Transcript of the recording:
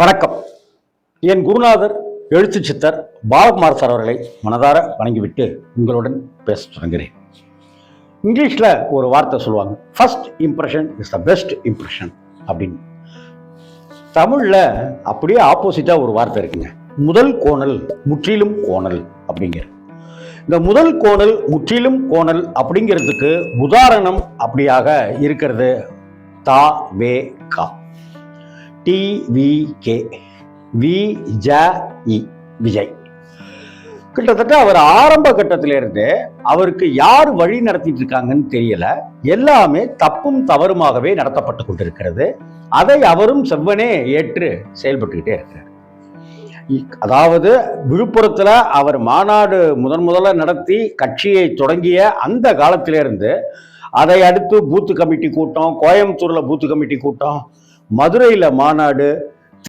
வணக்கம். என் குருநாதர் எழுத்து சித்தர் பாலகுமார் சார் அவர்களை மனதார வணங்கிவிட்டு உங்களுடன் பேச தொடங்குகிறேன். இங்கிலீஷில் ஒரு வார்த்தை சொல்லுவாங்க first impression is the best impression அப்படின்னு. தமிழில் அப்படியே ஆப்போசிட்டாக ஒரு வார்த்தை இருக்குங்க முதல் கோணல் முற்றிலும் கோணல் அப்படிங்கிற. இந்த முதல் கோணல் முற்றிலும் கோணல் அப்படிங்கிறதுக்கு உதாரணம் அப்படியாக இருக்கிறது தா வே கா. டிவிகே வி ஜ இ. விஜய். கிட்டத்தட்ட அவர் ஆரம்ப கட்டத்திலிருந்து அவருக்கு யார் வழி நடத்திட்டு இருக்காங்கன்னு தெரியல. எல்லாமே தப்பும் தவறுமாகவே நடத்தப்பட்டு கொண்டிருக்கிறது. அதை அவரும் செவ்வனே ஏற்று செயல்பட்டுக்கிட்டே இருக்கிறார். அதாவது விழுப்புரத்தில் அவர் மாநாடு முதன் முதல்ல நடத்தி கட்சியை தொடங்கிய அந்த காலத்திலிருந்து அதை அடுத்து பூத்து கமிட்டி கூட்டம் கோயம்புத்தூரில் பூத்து கமிட்டி கூட்டம் மதுரையில் மாநாடு